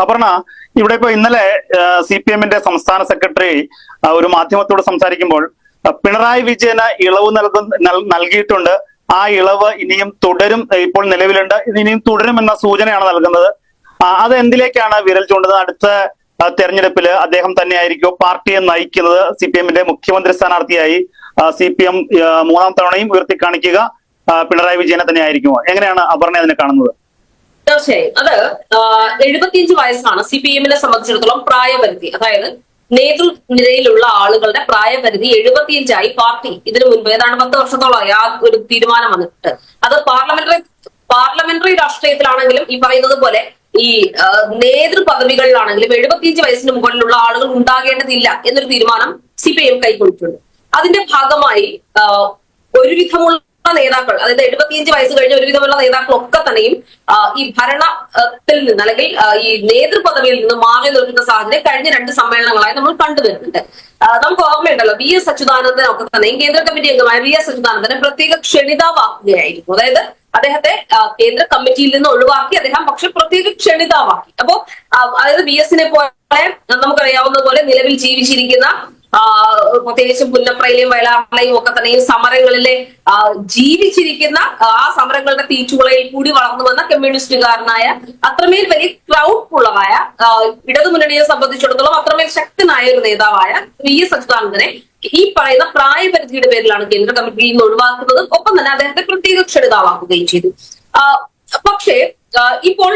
അപർണ ഇവിടെ ഇപ്പൊ ഇന്നലെ സി പി എമ്മിന്റെ സംസ്ഥാന സെക്രട്ടറി ഒരു മാധ്യമത്തോട് സംസാരിക്കുമ്പോൾ പിണറായി വിജയന് ഇളവ് നൽകുന്ന നൽ- നൽകിയിട്ടുണ്ട്. ആ ഇളവ് ഇനിയും തുടരും ഇപ്പോൾ നിലവിലുണ്ട്. ഇനിയും തുടരും എന്ന സൂചനയാണ് നൽകുന്നത്. അത് എന്തിലേക്കാണ് വിരൽ ചൂണ്ടുന്നത്? അടുത്ത തെരഞ്ഞെടുപ്പിൽ അദ്ദേഹം തന്നെയായിരിക്കും പാർട്ടിയെ നയിക്കുന്നത്. സി പി എമ്മിന്റെ മുഖ്യമന്ത്രി സ്ഥാനാർത്ഥിയായി സി പി എം മൂന്നാം തവണയും ഉയർത്തി കാണിക്കുക പിണറായി വിജയനെ തന്നെയായിരിക്കുമോ? എങ്ങനെയാണ് അപർണ അതിനെ കാണുന്നത്? തീർച്ചയായും. അത് എഴുപത്തിയഞ്ച് വയസ്സാണ് സി പി എമ്മിനെ സംബന്ധിച്ചിടത്തോളം പ്രായപരിധി. അതായത് നേതൃനിരയിലുള്ള ആളുകളുടെ പ്രായപരിധി എഴുപത്തിയഞ്ചായി പാർട്ടി ഇതിനു മുൻപ് ഏതാണ്ട് പത്ത് വർഷത്തോളമായി ആ ഒരു തീരുമാനം വന്നിട്ട് അത് പാർലമെന്ററി പാർലമെന്ററി രാഷ്ട്രീയത്തിലാണെങ്കിലും ഈ പറയുന്നത് പോലെ ഈ നേതൃ പദവികളിലാണെങ്കിലും എഴുപത്തിയഞ്ച് വയസ്സിന് മുകളിലുള്ള ആളുകൾ ഉണ്ടാകേണ്ടതില്ല എന്നൊരു തീരുമാനം സി പി എം കൈക്കൊണ്ടിട്ടുണ്ട്. അതിന്റെ ഭാഗമായി ഒരുവിധമുള്ള നേതാക്കൾ അതായത് എഴുപത്തിയഞ്ച് വയസ്സ് കഴിഞ്ഞ ഒരുവിധമുള്ള നേതാക്കളൊക്കെ തന്നെയും ഈ ഭരണത്തിൽ നിന്ന് അല്ലെങ്കിൽ ഈ നേതൃപദവിയിൽ നിന്ന് മാറി നിൽക്കുന്ന സാഹചര്യം കഴിഞ്ഞ രണ്ട് സമ്മേളനങ്ങളായി നമ്മൾ കണ്ടുവരുന്നുണ്ട് നമുക്ക് ഓർമ്മയുണ്ടല്ലോ വി എസ് അച്യുതാനന്ദനൊക്കെ തന്നെയും കേന്ദ്ര കമ്മിറ്റി അംഗമായ വി എസ് അച്യുതാനന്ദനെ പ്രത്യേക ക്ഷണിതാവാക്കുകയായിരുന്നു. അതായത് അദ്ദേഹത്തെ കേന്ദ്ര കമ്മിറ്റിയിൽ നിന്ന് ഒഴിവാക്കി അദ്ദേഹം പക്ഷെ പ്രത്യേക ക്ഷണിതാവാക്കി. അപ്പോ അതായത് വി എസിനെ പോലെ നമുക്കറിയാവുന്ന പോലെ നിലവിൽ ജീവിച്ചിരിക്കുന്ന പ്രത്യേകിച്ചും പുന്നപ്രയിലെയും വയലാറിലെയും ഒക്കെ തന്നെയും സമരങ്ങളിലെ ജീവിച്ചിരിക്കുന്ന ആ സമരങ്ങളുടെ തീച്ചുളയിൽ കൂടി വളർന്നു വന്ന കമ്മ്യൂണിസ്റ്റുകാരനായ അത്രമേൽ വലിയ ക്രൗഡ് ഉള്ളതായ ഇടതുമുന്നണിയെ സംബന്ധിച്ചിടത്തോളം അത്രമേൽ ശക്തനായ ഒരു നേതാവായ വി എസ് അച്യുതാനന്ദനെ ഈ പറയുന്ന പ്രായപരിധിയുടെ പേരിലാണ് കേന്ദ്ര കമ്മിറ്റിയിൽ നിന്ന് ഒഴിവാക്കുന്നത് ഒപ്പം തന്നെ അദ്ദേഹത്തെ പ്രത്യേക ക്ഷണിതാവാക്കുകയും ചെയ്തു. പക്ഷേ ഇപ്പോൾ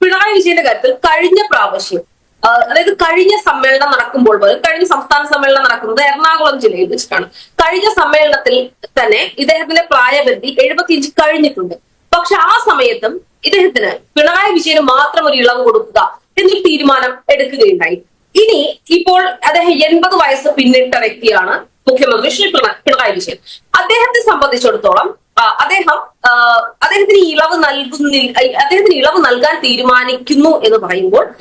പിണറായി വിജയന്റെ കാര്യത്തിൽ കഴിഞ്ഞ പ്രാവശ്യം അതായത് കഴിഞ്ഞ സമ്മേളനം നടക്കുമ്പോൾ കഴിഞ്ഞ സംസ്ഥാന സമ്മേളനം നടക്കുന്നത് എറണാകുളം ജില്ലയിൽ വെച്ചിട്ടാണ്. കഴിഞ്ഞ സമ്മേളനത്തിൽ തന്നെ ഇദ്ദേഹത്തിന്റെ പ്രായപരിധി എഴുപത്തിയഞ്ച് കഴിഞ്ഞിട്ടുണ്ട്. പക്ഷെ ആ സമയത്തും ഇദ്ദേഹത്തിന് പിണറായി വിജയന് മാത്രം ഒരു ഇളവ് കൊടുക്കുക എന്നൊരു തീരുമാനം എടുക്കുകയുണ്ടായി. ഇനി ഇപ്പോൾ അദ്ദേഹം എൺപത് വയസ്സ് പിന്നിട്ട വ്യക്തിയാണ് മുഖ്യമന്ത്രി ശ്രീ പിണ- പിണറായി വിജയൻ. അദ്ദേഹത്തെ സംബന്ധിച്ചിടത്തോളം അദ്ദേഹം അദ്ദേഹത്തിന് ഇളവ് നൽകുന്നില്ല അദ്ദേഹത്തിന് ഇളവ് നൽകാൻ തീരുമാനിക്കുന്നു എന്ന് പറയുമ്പോൾ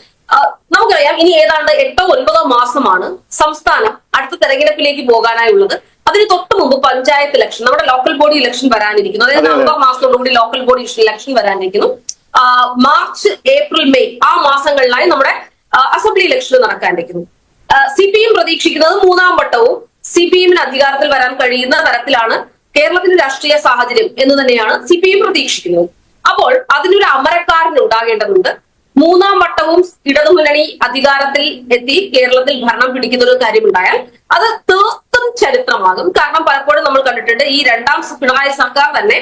നമുക്കറിയാം ഇനി ഏതാണ്ട് എട്ടോ ഒൻപതോ മാസമാണ് സംസ്ഥാനം അടുത്ത തെരഞ്ഞെടുപ്പിലേക്ക് പോകാനായുള്ളത്. അതിന് തൊട്ട് മുമ്പ് പഞ്ചായത്ത് ഇലക്ഷൻ നമ്മുടെ ലോക്കൽ ബോഡി ഇലക്ഷൻ വരാനിരിക്കുന്നു. അതായത് അതെ, അതെ. നവംബർ മാസത്തോടുകൂടി ലോക്കൽ ബോഡി ഇലക്ഷൻ വരാനിരിക്കുന്നു. മാർച്ച് ഏപ്രിൽ മെയ് ആ മാസങ്ങളിലായി നമ്മുടെ അസംബ്ലി ഇലക്ഷൻ നടക്കാനിരിക്കുന്നു. സി പി എം പ്രതീക്ഷിക്കുന്നത് മൂന്നാം വട്ടവും സി പി എമ്മിന് അധികാരത്തിൽ വരാൻ കഴിയുന്ന തരത്തിലാണ് കേരളത്തിന്റെ രാഷ്ട്രീയ സാഹചര്യം എന്ന് തന്നെയാണ് സി പി എം പ്രതീക്ഷിക്കുന്നത്. അപ്പോൾ അതിനൊരു അമരക്കാരൻ ഉണ്ടാകേണ്ടതുണ്ട്. മൂന്നാം വട്ടവും ഇടതുമുന്നണി അധികാരത്തിൽ എത്തി കേരളത്തിൽ ഭരണം പിടിക്കുന്ന ഒരു കാര്യമുണ്ടായാൽ അത് തീർത്തും ചരിത്രമാകും. കാരണം പലപ്പോഴും നമ്മൾ കണ്ടിട്ടുണ്ട് ഈ രണ്ടാം പിണറായി സർക്കാർ തന്നെ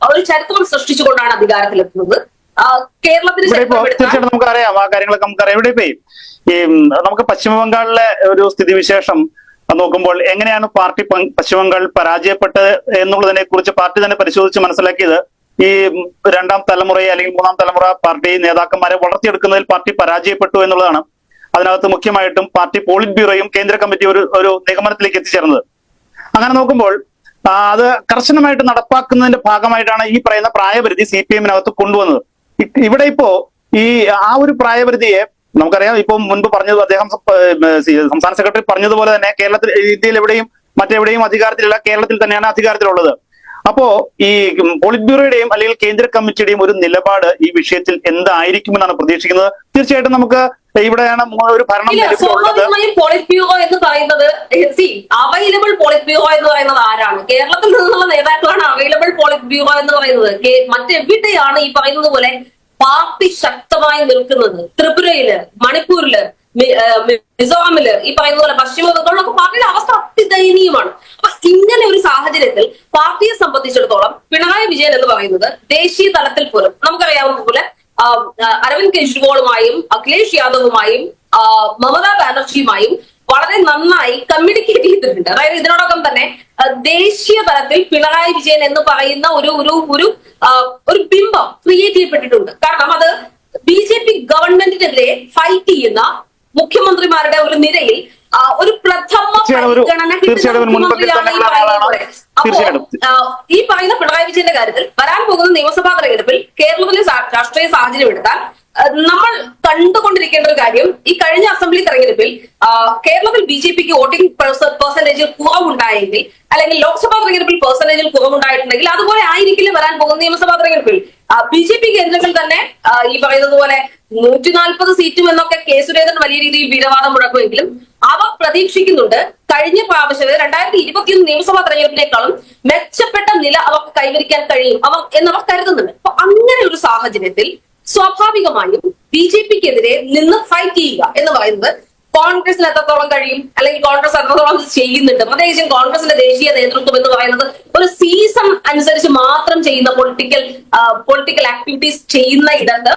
ഒരു ചരിത്രം സൃഷ്ടിച്ചുകൊണ്ടാണ് അധികാരത്തിലെത്തുന്നത്. കേരളത്തിൽ കേരളത്തിന് നമുക്കറിയാം ആ കാര്യങ്ങളൊക്കെ നമുക്കറിയാം. ഇവിടെ ഇപ്പൊ ഈ നമുക്ക് പശ്ചിമബംഗാളിലെ ഒരു സ്ഥിതിവിശേഷം നോക്കുമ്പോൾ എങ്ങനെയാണ് പാർട്ടി പശ്ചിമബംഗാൾ പശ്ചിമ ബംഗാൾ പരാജയപ്പെട്ടത് എന്നുള്ളതിനെ കുറിച്ച് പാർട്ടി തന്നെ പരിശോധിച്ച് മനസ്സിലാക്കിയത് ഈ രണ്ടാം തലമുറയെ അല്ലെങ്കിൽ മൂന്നാം തലമുറ പാർട്ടി നേതാക്കന്മാരെ വളർത്തിയെടുക്കുന്നതിൽ പാർട്ടി പരാജയപ്പെട്ടു എന്നുള്ളതാണ്. അതിനകത്ത് മുഖ്യമായിട്ടും പാർട്ടി പോളിറ്റ് ബ്യൂറോയും കേന്ദ്ര കമ്മിറ്റി ഒരു ഒരു നിഗമനത്തിലേക്ക് എത്തിച്ചേർന്നത്. അങ്ങനെ നോക്കുമ്പോൾ അത് കർശനമായിട്ട് നടപ്പാക്കുന്നതിന്റെ ഭാഗമായിട്ടാണ് ഈ പറയുന്ന പ്രായപരിധി സി പി എമ്മിനകത്ത് കൊണ്ടുവന്നത്. ഇവിടെ ഇപ്പോ ഈ ആ ഒരു പ്രായപരിധിയെ നമുക്കറിയാം ഇപ്പൊ മുൻപ് പറഞ്ഞത് അദ്ദേഹം സംസ്ഥാന സെക്രട്ടറി പറഞ്ഞതുപോലെ തന്നെ കേരളത്തിൽ ഇന്ത്യയിൽ എവിടെയും മറ്റെവിടെയും അധികാരത്തിലുള്ള കേരളത്തിൽ തന്നെയാണ് അധികാരത്തിലുള്ളത്. അപ്പോ ഈ പോളിറ്റ് ബ്യൂറോയുടെയും അല്ലെങ്കിൽ കേന്ദ്ര കമ്മിറ്റിയുടെയും ഒരു നിലപാട് ഈ വിഷയത്തിൽ എന്തായിരിക്കുമെന്നാണ് പ്രതീക്ഷിക്കുന്നത്? തീർച്ചയായിട്ടും നമുക്ക് ഇവിടെയാണ് ഒരു ഭരണം സ്വാഭാവികമായും പോളിറ്റ് ബ്യൂറോ എന്ന് പറയുന്നത് സി അവൈലബിൾ പോളിറ്റ് ബ്യൂറോ എന്ന് പറയുന്നത് ആരാണ്? കേരളത്തിൽ നിന്നുള്ള നേതാക്കളാണ് അവൈലബിൾ പോളിറ്റ് ബ്യൂറോ എന്ന് പറയുന്നത്. മറ്റെവിടെയാണ് ഈ പറയുന്നത് പോലെ പാർട്ടി ശക്തമായി നിൽക്കുന്നത്? ത്രിപുരയിൽ മണിപ്പൂരിൽ മിസോറാമിൽ ഈ പറയുന്ന പോലെ പശ്ചിമ ബംഗാളിലൊക്കെ പാർട്ടിയുടെ അവസ്ഥ അതിദയനീയമാണ് അപ്പൊ ഇങ്ങനെ സാഹചര്യത്തിൽ പാർട്ടിയെ സംബന്ധിച്ചിടത്തോളം പിണറായി വിജയൻ എന്ന് പറയുന്നത് ദേശീയ തലത്തിൽ പോലും നമുക്കറിയാവുന്ന പോലെ അരവിന്ദ് കെജ്രിവാളുമായും അഖിലേഷ് യാദവുമായും മമതാ ബാനർജിയുമായും വളരെ നന്നായി കമ്മ്യൂണിക്കേറ്റ് ചെയ്തിട്ടുണ്ട്. അതായത് ഇതിനോടൊപ്പം തന്നെ ദേശീയ തലത്തിൽ പിണറായി വിജയൻ എന്ന് പറയുന്ന ഒരു ഒരു ഒരു ഒരു ബിംബം ക്രിയേറ്റ് ചെയ്യപ്പെട്ടിട്ടുണ്ട്. കാരണം അത് ബി ജെ പി ഗവൺമെന്റിനെതിരെ ഫൈറ്റ് ചെയ്യുന്ന മുഖ്യമന്ത്രിമാരുടെ ഒരു നിരയിൽ ഒരു പ്രഥമ പരിഗണന കിട്ടുന്ന തീർച്ചയായും ഒരു മുൻപന്തി മുഖ്യമന്ത്രിയാണ് ഈ പറയുന്ന പിണറായി വിജയന്റെ കാര്യത്തിൽ വരാൻ പോകുന്ന നിയമസഭാ തെരഞ്ഞെടുപ്പിൽ കേരളത്തിലെ രാഷ്ട്രീയ സാഹചര്യം എടുത്താൽ നമ്മൾ കണ്ടുകൊണ്ടിരിക്കേണ്ട ഒരു കാര്യം ഈ കഴിഞ്ഞ അസംബ്ലി തെരഞ്ഞെടുപ്പിൽ കേരളത്തിൽ ബി ജെ പിക്ക് വോട്ടിംഗ് പെർസെന്റേജിൽ കുറവുണ്ടായെങ്കിൽ അല്ലെങ്കിൽ ലോക്സഭാ തെരഞ്ഞെടുപ്പിൽ പെർസെന്റേജിൽ കുറവുണ്ടായിട്ടുണ്ടെങ്കിൽ അതുപോലെ ആയിരിക്കില്ല വരാൻ പോകുന്ന നിയമസഭാ തെരഞ്ഞെടുപ്പിൽ? ബി ജെ പി കേന്ദ്രങ്ങൾ തന്നെ ഈ പറയുന്നതുപോലെ നൂറ്റി നാൽപ്പത് സീറ്റും എന്നൊക്കെ കെ സുരേന്ദ്രൻ വലിയ രീതിയിൽ വീരവാദം മുഴക്കുമെങ്കിലും അവർ പ്രതീക്ഷിക്കുന്നുണ്ട്. കഴിഞ്ഞ പ്രാവശ്യം രണ്ടായിരത്തി ഇരുപത്തിയൊന്ന് നിയമസഭാ തെരഞ്ഞെടുപ്പിനേക്കാളും മെച്ചപ്പെട്ട നില അവർക്ക് കൈവരിക്കാൻ കഴിയും അവർ എന്നവർ കരുതുന്നുണ്ട്. അപ്പൊ അങ്ങനെ ഒരു സാഹചര്യത്തിൽ സ്വാഭാവികമായും ബി ജെ പിക്കെതിരെ നിന്ന് ഫൈറ്റ് ചെയ്യുക എന്ന് പറയുന്നത് കോൺഗ്രസിന് എത്രത്തോളം കഴിയും? അല്ലെങ്കിൽ കോൺഗ്രസ് എത്രത്തോളം ചെയ്യുന്നുണ്ട്? പ്രത്യേകിച്ചും കോൺഗ്രസിന്റെ ദേശീയ നേതൃത്വം എന്ന് പറയുന്നത് ഒരു സീസൺ അനുസരിച്ച് മാത്രം ചെയ്യുന്ന പൊളിറ്റിക്കൽ പൊളിറ്റിക്കൽ ആക്ടിവിറ്റീസ് ചെയ്യുന്ന ഇടത്ത്